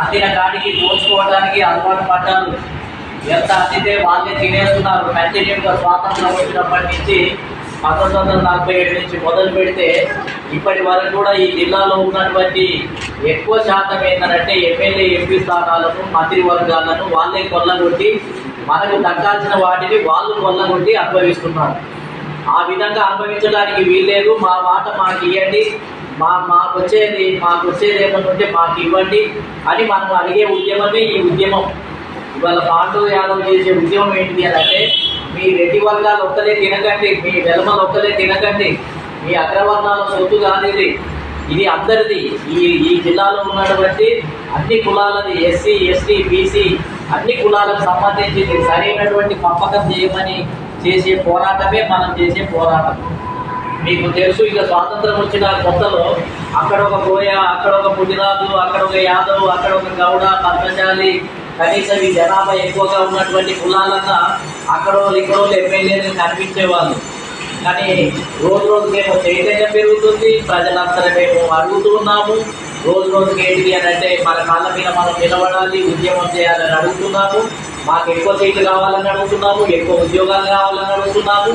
అందిన కాడికి దోచుకోవడానికి అలవాటు పడ్డారు. ఎంత అందితే వాళ్ళే తినేస్తున్నారు. కంటిన్యూగా స్వాతంత్రం వచ్చినప్పటి నుంచి పంతొమ్మిది వందల నలభై ఏడు నుంచి మొదలు పెడితే ఇప్పటి వరకు కూడా ఈ జిల్లాలో ఉన్నటువంటి ఎక్కువ శాతం ఏంటంటే ఎమ్మెల్యే ఎంపీ స్థానాలను మంత్రివర్గాలను వాళ్ళే కొల్లగొట్టి మనకు దక్కాల్సిన వాటిని వాళ్ళు కొల్లగొట్టి అనుభవిస్తున్నారు. ఆ విధంగా అనుభవించడానికి వీల్లేదు. మా మాట మాకు ఇవ్వండి మా మాకు వచ్చేది మాకు వచ్చేది ఏమనుకుంటే మాకు ఇవ్వండి అని మనం అడిగే ఉద్యమమే ఈ ఉద్యమం. ఇవాళ పాండు యాదవ్ చేసే ఉద్యమం ఏంటి అని అంటే మీ రెడ్డి వర్గాలు ఒక్కలే తినకండి మీ వెలమలు ఒక్కలే తినకండి మీ అగ్రవర్ణాల సొత్తు కాదు ఇది ఇది అందరిది. ఈ ఈ జిల్లాలో ఉన్నటువంటి అన్ని కులాలది ఎస్సీ ఎస్టీ బీసీ అన్ని కులాలకు సంబంధించి సరైనటువంటి పంపకం చేయమని చేసే పోరాటమే మనం చేసే పోరాటం. మీకు తెలుసు ఇక స్వాతంత్రం వచ్చిన కొత్తలో అక్కడ ఒక గోయ అక్కడ ఒక ముదిరాజు అక్కడ ఒక యాదవ్ అక్కడ ఒక గౌడ పద్మశాలి కనీసం ఈ జనాభా ఎక్కువగా ఉన్నటువంటి కులాలన్నా అక్కడ ఇక్కడో ఎమ్మెల్యేలు కనిపించేవాళ్ళు. కానీ రోజు రోజుకేమో చైతన్యం పెరుగుతుంది ప్రజలందరమేమో అడుగుతూ ఉన్నాము. రోజు రోజుకి ఏంటిది అని అంటే మన కాళ్ళ మీద మనం నిలబడాలి ఉద్యమం చేయాలని అడుగుతున్నాము. మాకు ఎక్కువ సీట్లు కావాలని అడుగుతున్నాము ఎక్కువ ఉద్యోగాలు కావాలని అడుగుతున్నాము.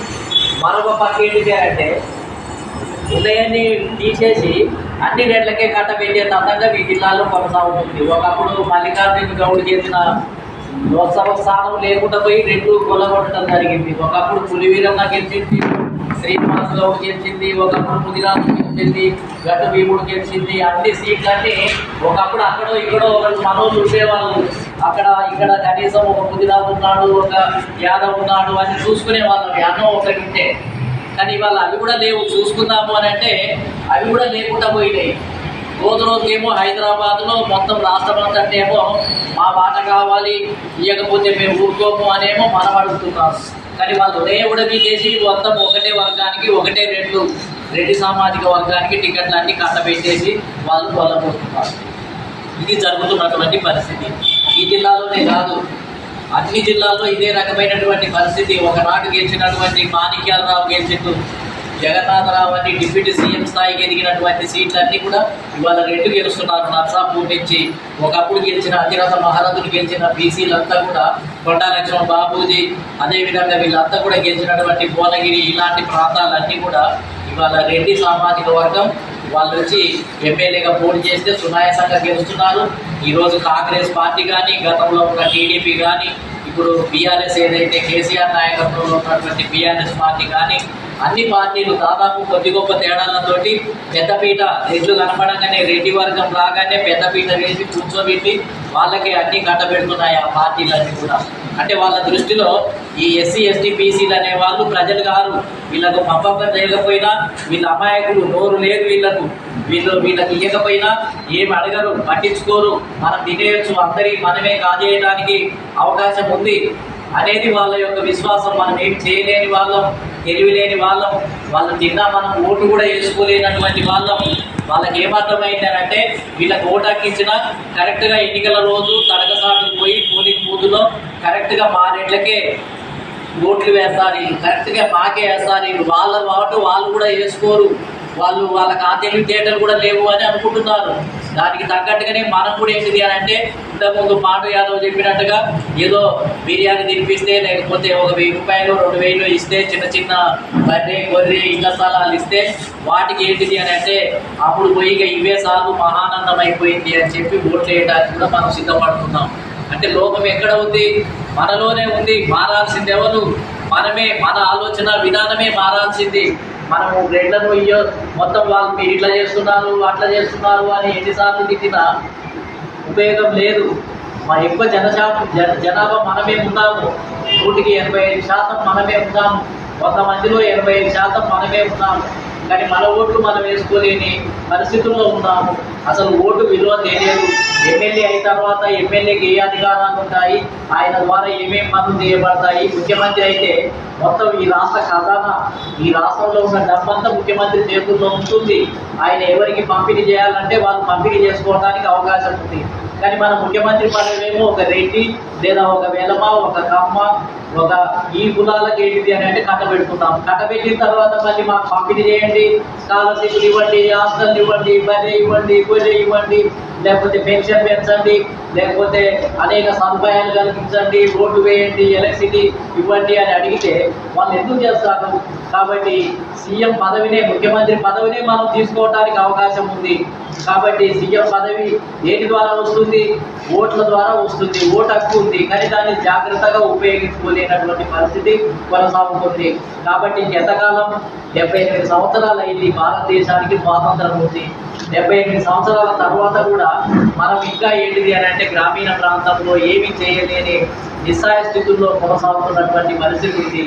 మరొక పక్క ఏంటిది అంటే ఉదయాన్ని తీసేసి అన్ని రేట్లకే కట్టబెట్టే తతంగా ఈ జిల్లాలో కొనసాగుతుంది. ఒకప్పుడు మల్లికార్జున గౌడ్ చేసిన లోక్సభ స్థానం లేకుండా పోయి రెండు కొల్లగొట్టడం జరిగింది. ఒకప్పుడు పులివీరంగా గెలిచింది శ్రీనివాస్ గౌడ్ గెలిచింది ఒకప్పుడు ముదిరాజు గెలిచింది గట్టు భీముడు గెలిచింది అన్ని సీట్లన్నీ ఒకప్పుడు అక్కడో ఇక్కడో ఒకరు మనోళ్ళు ఉండేవాళ్ళు అక్కడ ఇక్కడ కనీసం ఒక ముదిరాజు ఉన్నాడు ఒక యాదవ్ ఉన్నాడు అని చూసుకునే వాళ్ళం యాదవ్ ఒకటి ఉంటే కానీ ఇవాళ అవి కూడా లేవు చూసుకుందాము అని అంటే అవి కూడా లేకుండా పోయినాయి. రోజు రోజుకేమో హైదరాబాద్లో మొత్తం రాష్ట్రం అంతటేమో మా మాట కావాలి ఇవ్వకపోతే మేము ఊరుకోము అనేమో మనం అడుగుతున్నాం కానీ వాళ్ళు దేవుడు చేసి మొత్తం ఒకటే వర్గానికి ఒకటే రెండు రెడ్డి సామాజిక వర్గానికి టికెట్లు కట్టబెట్టేసి వాళ్ళు కొల్లబోతున్నారు ఇది జరుగుతున్నటువంటి పరిస్థితి. ఈ జిల్లాలోనే కాదు అన్ని జిల్లాల్లో ఇదే రకమైనటువంటి పరిస్థితి. ఒకనాడు గెలిచినటువంటి మాణిక్యాలరావు గెలిచిండు. జగన్నాథరావు అని డిప్యూటీ సీఎం స్థాయికి ఎదిగినటువంటి సీట్లన్నీ కూడా ఇవాళ రెండు గెలుస్తున్నారు. నర్సాపూర్ నుంచి ఒకప్పుడు గెలిచిన అధిరథ మహారథులు గెలిచిన బీసీలంతా కూడా కొండా లక్ష్మణ బాబూజీ అదేవిధంగా వీళ్ళంతా కూడా గెలిచినటువంటి భువనగిరి ఇలాంటి ప్రాంతాలన్నీ కూడా ఇవాళ రెడ్డి సామాజిక వర్గం వాళ్ళు వచ్చి ఎమ్మెల్యేగా పోటీ చేస్తే సునాయాసంగా గెలుస్తున్నారు. ఈరోజు కాంగ్రెస్ పార్టీ కానీ గతంలో ఉన్న టీడీపీ కానీ ఇప్పుడు బీఆర్ఎస్ ఏదైతే కేసీఆర్ నాయకత్వంలో ఉన్నటువంటి బీఆర్ఎస్ పార్టీ కానీ అన్ని పార్టీలు దాదాపు కొద్ది గొప్ప తేడాలతోటి పెద్దపీట రెడ్లు కనపడంగానే రెడ్డి వర్గం రాగానే పెద్దపీట వేసి కూర్చోబెట్టి వాళ్ళకి అన్ని కట్టబెడుతున్నాయి ఆ పార్టీలన్నీ కూడా. అంటే వాళ్ళ దృష్టిలో ఈ ఎస్సీ ఎస్టీ బీసీలు అనే వాళ్ళు ప్రజలు కాదు. వీళ్ళకు పంపకం చేయకపోయినా వీళ్ళ అమాయకులు నోరు లేదు వీళ్ళకు. వీళ్ళు వీళ్ళకి ఇవ్వకపోయినా ఏమి అడగరు పట్టించుకోరు. మనం తినేయచ్చు అందరి మనమే కాజేయడానికి అవకాశం ఉంది అనేది వాళ్ళ యొక్క విశ్వాసం. మనం ఏం చేయలేని వాళ్ళం తెలివి లేని వాళ్ళం. వాళ్ళు తిన్నా మనం ఓటు కూడా వేసుకోలేనటువంటి వాళ్ళం. వాళ్ళకి ఏమర్థమైంది అని అంటే వీళ్ళకి ఓటు కరెక్ట్గా ఎన్నికల రోజు తడకసాటు పోయి పోలింగ్ బూత్లో కరెక్ట్గా మా రెడ్లకే ఓట్లు వేస్తారు. కరెక్ట్గా మాకే వేస్తారు. వాళ్ళ ఓటు వాళ్ళు కూడా వేసుకోరు. వాళ్ళు వాళ్ళకి ఆ తెలివితేటలు కూడా లేవు అని అనుకుంటున్నారు. దానికి తగ్గట్టుగానే మనం కూడా ఏంటిది అని అంటే ఇంతకుముందు పాండు యాదవ్ చెప్పినట్టుగా ఏదో బిర్యానీ తినిపిస్తే లేకపోతే ఒక వెయ్యి రూపాయలు రెండు వేలు ఇస్తే చిన్న చిన్న బర్రె గొర్రె ఇళ్ళ స్థలాలు ఇస్తే వాటికి ఏంటిది అని అంటే అప్పుడు పోయి ఇక ఇవే సాగు మహానందం అయిపోయింది అని చెప్పి ఓట్లు వేయడానికి కూడా మనం సిద్ధపడుతున్నాం. అంటే లోకం ఎక్కడ ఉంది? మనలోనే ఉంది మారాల్సింది ఎవరు? మనమే మన ఆలోచన విధానమే మారాల్సింది. మనము గ్రేడ్లను ఇయ్యో మొత్తం వాళ్ళకి ఇట్లా చేస్తున్నారు అట్లా చేస్తున్నారు అని ఎన్నిసార్లు తిట్టినా ఉపయోగం లేదు. మా ఎక్కువ జనశాతం జన జనాభా మనమే ఉన్నాము. నూటికి ఎనభై ఐదు శాతం మనమే ఉన్నాము. వంద మందిలో ఎనభై ఐదు శాతం మనమే ఉన్నాము. కానీ మన ఓట్లు మనం వేసుకోలేని పరిస్థితుల్లో ఉన్నాము. అసలు ఓటు విలువ తెలియదు. ఎమ్మెల్యే అయిన తర్వాత ఎమ్మెల్యేకి ఏ అధికారాలు ఉంటాయి? ఆయన ద్వారా ఏమేం పనులు చేయబడతాయి? ముఖ్యమంత్రి అయితే మొత్తం ఈ రాష్ట్ర ఖజానా. ఈ రాష్ట్రంలో ఉన్న డబ్బంతా ముఖ్యమంత్రి చేతుల్లో ఉంటుంది. ఆయన ఎవరికి పంపిణీ చేయాలంటే వాళ్ళు పంపిణీ చేసుకోవడానికి అవకాశం ఉంది. కానీ మన ముఖ్యమంత్రి పదవేమో ఒక రెడ్డి లేదా ఒక వెలమ ఒక కమ్మ ఒక ఈ కులాలకు ఏంటిది అని అంటే కట్టబెడుతున్నాం కట్టబెట్టిన తర్వాత మళ్ళీ మాకు పంపిణీ చేయండి. ఇవ్వండి స్కాలర్షిప్లు ఇవ్వండి హాస్టల్ ఇవ్వండి బర్రె ఇవ్వండి గొర్రె ఇవ్వండి లేకపోతే పెన్షన్ పెంచండి. లేకపోతే అనేక సదుపాయాలు కల్పించండి రోడ్డు వేయండి ఎలక్ట్రిసిటీ ఇవ్వండి అని అడిగితే వాళ్ళు ఎందుకు చేస్తారు? కాబట్టి సీఎం పదవినే ముఖ్యమంత్రి పదవినే మనం తీసుకోవడానికి అవకాశం ఉంది. కాబట్టి సీఎం పదవి దేని ద్వారా వస్తుంది? ఓట్ల ద్వారా వస్తుంది ఓటు హక్కు ఉంది. కానీ దాన్ని జాగ్రత్తగా ఉపయోగించుకోలేనటువంటి పరిస్థితి కొనసాగుతుంది. కాబట్టి ఇంకెంతకాలం డెబ్బై ఎనిమిది సంవత్సరాలు అయింది భారతదేశానికి స్వాతంత్రం ఉంది. డెబ్బై ఎనిమిది సంవత్సరాల తర్వాత కూడా మనం ఇంకా ఏంటిది అని అంటే గ్రామీణ ప్రాంతంలో ఏమీ చేయలేని నిస్సాయ స్థితుల్లో కొనసాగుతున్నటువంటి పరిస్థితి ఉంది